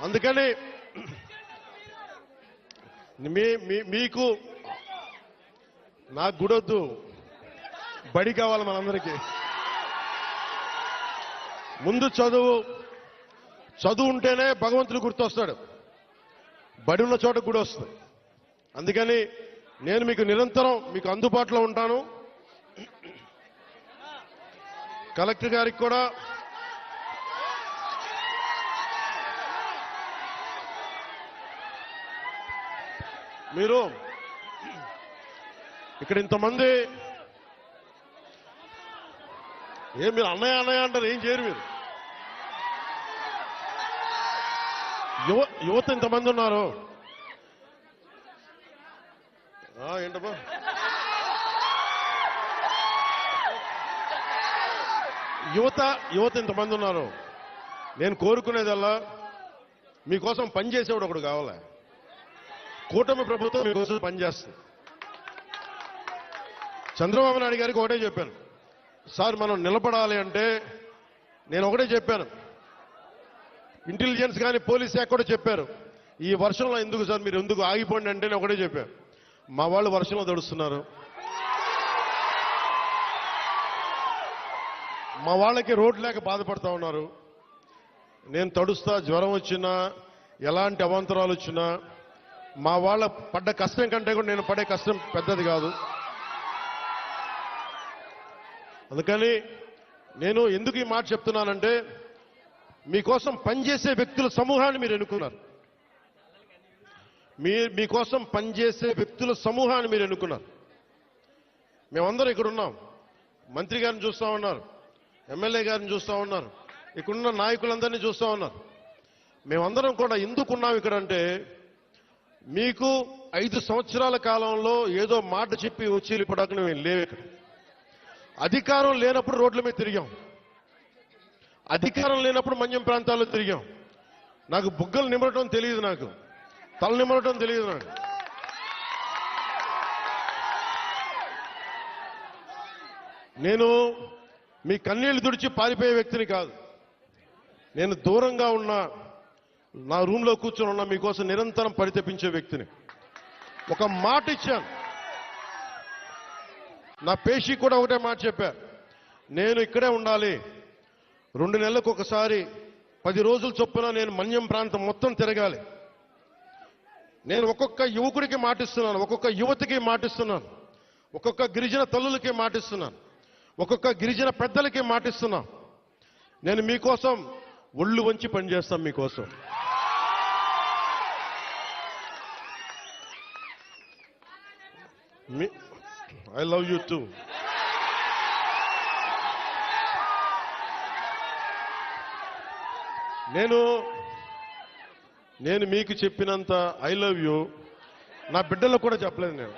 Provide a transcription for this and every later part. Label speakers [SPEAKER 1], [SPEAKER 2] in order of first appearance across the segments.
[SPEAKER 1] అందుకని మీ మీ- మీకు నాకు గుడొద్దు. బడి కావాలి మనందరికీ. ముందు చదువు చదువు ఉంటేనే భగవంతుడు గుర్తొస్తాడు. బడి ఉన్న చోట గుడి వస్తుంది. అందుకని నేను మీకు నిరంతరం మీకు అందుబాటులో ఉంటాను. కలెక్టర్ గారికి కూడా మీరు ఇక్కడ ఇంతమంది ఏం మీరు అన్నయ్య అన్నయ్య అంటారు ఏం చేయరు మీరు? యువ యువత ఇంతమంది ఉన్నారు. ఆ, ఏంటమ్మా? యువత యువత ఇంతమంది ఉన్నారు. నేను కోరుకునేదల్లా మీకోసం పనిచేసేవాడు ఒకడు కావాలి? కూటమి ప్రభుత్వం మీకోసం పనిచేస్తుంది చంద్రబాబు నాయుడు గారికి ఒకటే చెప్పాను. సార్ మనం నిలబడాలి అంటే నేను ఒకటే చెప్పాను. ఇంటెలిజెన్స్ కానీ పోలీస్ శాఖ కూడా చెప్పారు. ఈ వర్షంలో ఎందుకు సార్ మీరు ఎందుకు ఆగిపోండి అంటే నేను ఒకటే చెప్పాను మా వాళ్ళు వర్షంలో తడుస్తున్నారు. మా వాళ్ళకి రోడ్డు లేక బాధపడతా ఉన్నారు. నేను తడుస్తా జ్వరం వచ్చినా ఎలాంటి అవాంతరాలు వచ్చినా మా వాళ్ళ పడ్డ కష్టం కంటే కూడా నేను పడే కష్టం పెద్దది కాదు. అందుకని నేను ఎందుకు ఈ మాట చెప్తున్నానంటే మీకోసం పనిచేసే వ్యక్తుల సమూహాన్ని మీరు ఎన్నుకున్నారు. మీ మీకోసం పనిచేసే వ్యక్తుల సమూహాన్ని మీరు ఎన్నుకున్నారు. మేమందరం ఇక్కడ ఉన్నాం. మంత్రి గారిని చూస్తూ ఉన్నారు. ఎమ్మెల్యే గారిని చూస్తూ ఉన్నారు. ఇక్కడున్న నాయకులందరినీ చూస్తూ ఉన్నారు. మేమందరం కూడా ఎందుకున్నాం ఇక్కడ అంటే మీకు ఐదు సంవత్సరాల కాలంలో ఏదో మాట చెప్పి వచ్చి పడకుండా మేము లేవు ఇక్కడ. అధికారం లేనప్పుడు రోడ్ల మీద తిరిగాం. అధికారం లేనప్పుడు మన్యం ప్రాంతాల్లో తిరిగాం. నాకు బుగ్గలు నిమరటం తెలియదు నాకు. తల నిమరటం తెలియదు నాకు. నేను మీ కన్నీళ్ళు తుడిచి పారిపోయే వ్యక్తిని కాదు. నేను దూరంగా ఉన్న. నా రూమ్లో కూర్చొని ఉన్న మీకోసం నిరంతరం పరితపించే వ్యక్తిని. ఒక మాట ఇచ్చాను. నా పేషి కూడా ఒకటే మాట చెప్పారు నేను ఇక్కడే ఉండాలి. రెండు నెలలకు ఒకసారి పది రోజులు చొప్పున నేను మన్యం ప్రాంతం మొత్తం తిరగాలి. నేను ఒక్కొక్క యువకుడికి మాటిస్తున్నాను ఒక్కొక్క యువతికి మాటిస్తున్నాను ఒక్కొక్క గిరిజన తల్లులకి మాటిస్తున్నాను ఒక్కొక్క గిరిజన పెద్దలకి మాటిస్తున్నాను. నేను మీకోసం ఒళ్ళు వంచి పనిచేస్తాను మీకోసం. మీ ఐ లవ్ యూ టూ నేను నేను మీకు చెప్పినంత ఐ లవ్ యూ నా బిడ్డలకు కూడా చెప్పలేదు నేను.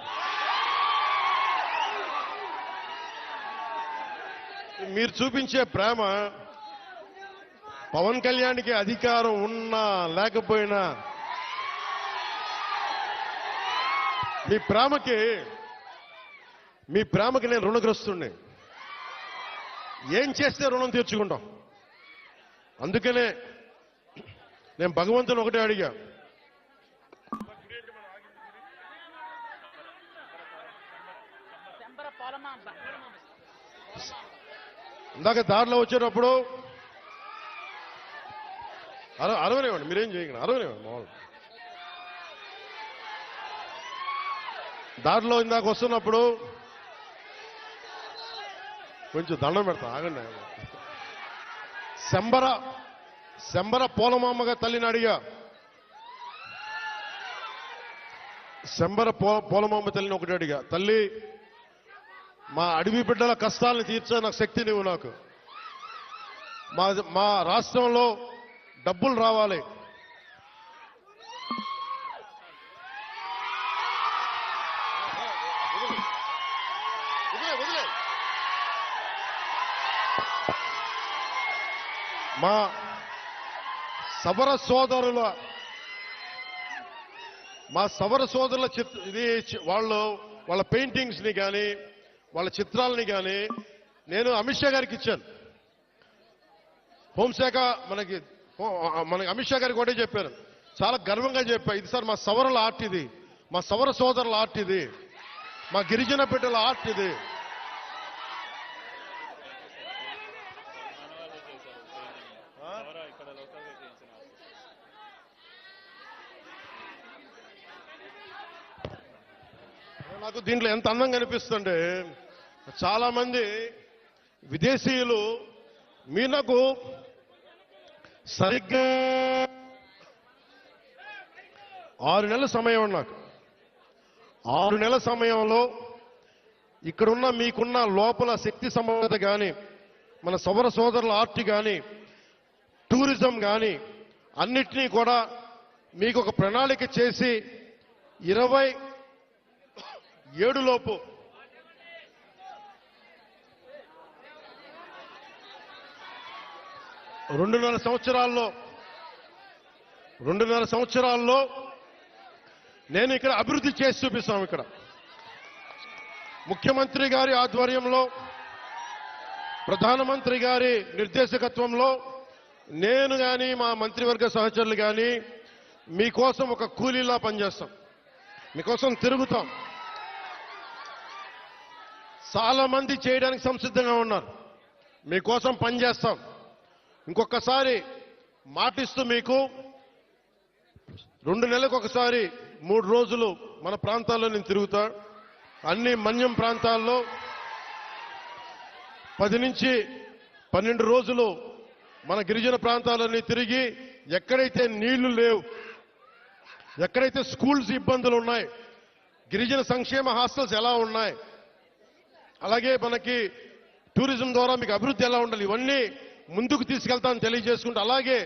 [SPEAKER 1] మీరు చూపించే ప్రేమ పవన్ కళ్యాణ్కి అధికారం ఉన్నా లేకపోయినా మీ ప్రేమకి మీ ప్రేమకి నేను రుణగ్రస్తుణ్ణి. ఏం చేస్తే రుణం తీర్చుకుంటాం? అందుకనే నేను భగవంతుని ఒకటే అడిగా. ఇందాక దారిలో వచ్చేటప్పుడు అర అరవనివ్వండి మీరేం చేయకండి అరవనివ్వండి మామూలు. దారిలో ఇందాక వస్తున్నప్పుడు కొంచెం దండం పెడతా ఆగండి. శంబర శంబర పోలమామ్మగా తల్లిని అడిగా. శంబర పో పోలమామ్మ తల్లిని ఒకటి అడిగా. తల్లి మా అడవి బిడ్డల కష్టాలను తీర్చే నాకు శక్తి నీవు నాకు. మా మా రాష్ట్రంలో డబ్బులు రావాలి. మా సవర సోదరుల మా సవర సోదరుల చిత్ ఇది వాళ్ళు వాళ్ళ పెయింటింగ్స్ని కానీ వాళ్ళ చిత్రాలని కానీ నేను అమిత్ షా గారికి ఇచ్చాను. హోంశాఖ మనకి మనకి అమిత్ షా గారికి ఒకటే చెప్పారు చాలా గర్వంగా చెప్పా ఇది సార్ మా సవరల ఆర్ట్ ఇది. మా సవర సోదరుల ఆర్ట్ ఇది. మా గిరిజన బిడ్డల ఆర్ట్ ఇది. నాకు దీంట్లో ఎంత అందంగా అనిపిస్తుంటే చాలా మంది విదేశీయులు మీ నాకు సరిగ్గా ఆరు నెలల సమయం నాకు. ఆరు నెలల సమయంలో ఇక్కడున్న మీకున్న లోపల శక్తి సమర్థత కానీ మన సౌర సోదరుల ఆర్ట్ కానీ టూరిజం కానీ అన్నిటినీ కూడా మీకు ఒక ప్రణాళిక చేసి ఇరవై ఏడులోపు. రెండున్నర సంవత్సరాల్లో రెండున్నర సంవత్సరాల్లో నేను ఇక్కడ అభివృద్ధి చేసి చూపిస్తాం ఇక్కడ. ముఖ్యమంత్రి గారి ఆధ్వర్యంలో ప్రధానమంత్రి గారి నిర్దేశకత్వంలో నేను కానీ మా మంత్రివర్గ సహచరులు కానీ మీకోసం ఒక కూలీలా పనిచేస్తాం. మీకోసం తిరుగుతాం. చాలా మంది చేయడానికి సంసిద్ధంగా ఉన్నారు. మీకోసం పనిచేస్తాం ఇంకొకసారి మాటిస్తూ మీకు రెండు నెలలకు ఒకసారి మూడు రోజులు మన ప్రాంతాల్లో నేను తిరుగుతా. అన్ని మన్యం ప్రాంతాల్లో పది నుంచి పన్నెండు రోజులు మన గిరిజన ప్రాంతాలన్నీ తిరిగి ఎక్కడైతే నీళ్ళు లేవు ఎక్కడైతే స్కూల్స్ ఇబ్బందులు ఉన్నాయి గిరిజన సంక్షేమ హాస్టల్స్ ఎలా ఉన్నాయి అలాగే మనకి టూరిజం ద్వారా మీకు అభివృద్ధి ఎలా ఉండాలి ఇవన్నీ ముందుకు తీసుకెళ్తాను తెలియజేసుకుంటూ అలాగే